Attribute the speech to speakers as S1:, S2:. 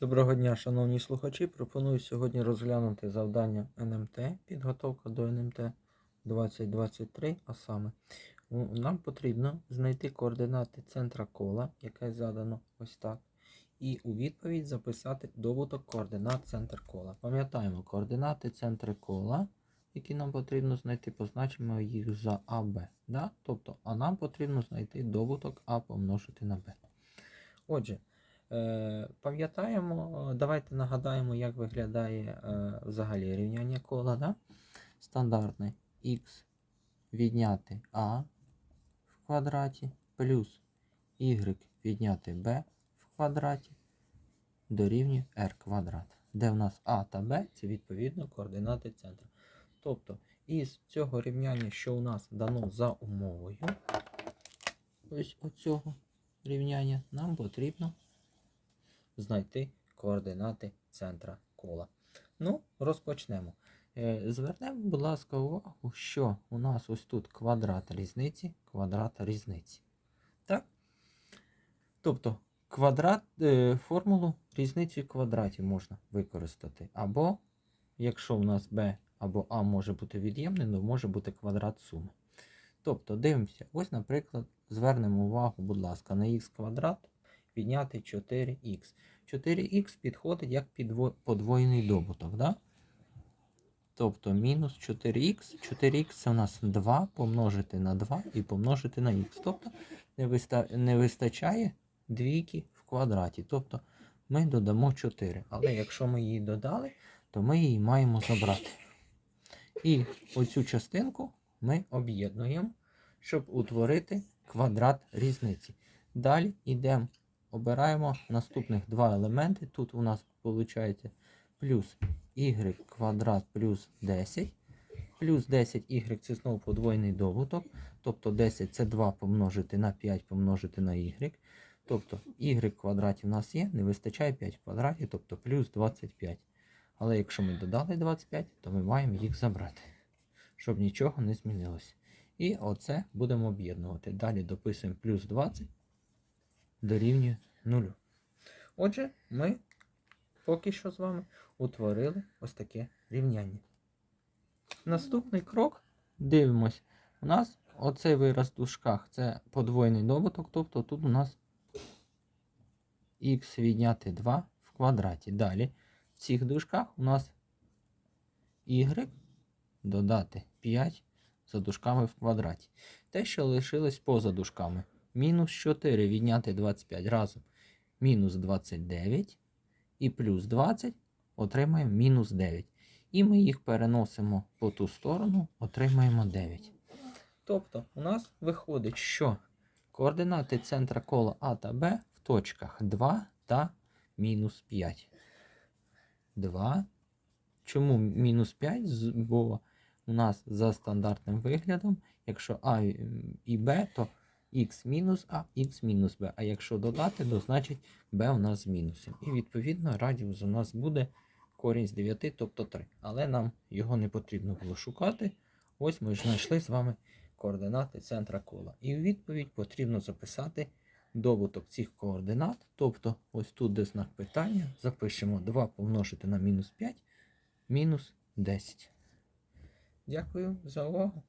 S1: Доброго дня, шановні слухачі. Пропоную сьогодні розглянути завдання НМТ, підготовка до НМТ 2023, а саме нам потрібно знайти координати центра кола, яке задано ось так, і у відповідь записати добуток координат центр кола. Пам'ятаємо, координати центри кола, які нам потрібно знайти, позначимо їх за АБ. Да? Тобто, а нам потрібно знайти добуток А помножити на Б. Отже, Пам'ятаємо, е, давайте нагадаємо, як виглядає е, взагалі рівняння кола. Да? Стандартне х відняти а в квадраті плюс y відняти b в квадраті дорівнює r квадрат. Де в нас а та b це відповідно координати центру. Тобто із цього рівняння, що у нас дано за умовою, ось оцього рівняння, нам потрібно знайти координати центра кола. Ну, розпочнемо. Е, Звернемо, будь ласка, увагу, що у нас ось тут квадрат різниці, квадрат різниці. Так? Тобто квадрат, е, формулу різниці квадратів можна використати. Або, якщо у нас b або а може бути від'ємним, то може бути квадрат суми. Тобто, дивимося, ось, наприклад, звернемо увагу, будь ласка, на х квадрат підняти 4х. 4х підходить як подвоєний добуток. Да? Тобто мінус 4х. 4х це у нас 2 помножити на 2 і помножити на х. Тобто не вистачає двійки в квадраті. Тобто ми додамо 4. Але якщо ми її додали, то ми її маємо забрати. І оцю частинку ми об'єднуємо, щоб утворити квадрат різниці. Далі йдемо обираємо наступних два елементи. Тут у нас виходить плюс y квадрат плюс 10. Плюс 10y це знову подвойний добуток. Тобто 10 це 2 помножити на 5 помножити на y. Тобто y квадраті в нас є, не вистачає 5 в квадраті, тобто плюс 25. Але якщо ми додали 25, то ми маємо їх забрати, щоб нічого не змінилося. І оце будемо об'єднувати. Далі дописуємо плюс 20 дорівнює 0. Отже, ми поки що з вами утворили ось таке рівняння. Наступний крок дивимось. У нас оцей вираз в дужках це подвойний добуток, тобто тут у нас х відняти 2 в квадраті. Далі в цих дужках у нас y додати 5 за дужками в квадраті. Те, що лишилось поза дужками. Мінус 4 відняти 25 разом. Мінус 29 і плюс 20 отримаємо мінус 9. І ми їх переносимо по ту сторону, отримаємо 9. Тобто у нас виходить, що координати центра кола А та Б в точках 2 та мінус 5. 2. Чому мінус 5? Бо у нас за стандартним виглядом, якщо А і Б, то х мінус А, х мінус Б. А якщо додати, то значить Б у нас з мінусом. І відповідно радіус у нас буде корінь з 9, тобто 3. Але нам його не потрібно було шукати. Ось ми ж знайшли з вами координати центра кола. І в відповідь потрібно записати добуток цих координат. Тобто, ось тут де знак питання, запишемо 2 помножити на мінус 5, мінус 10. Дякую за увагу.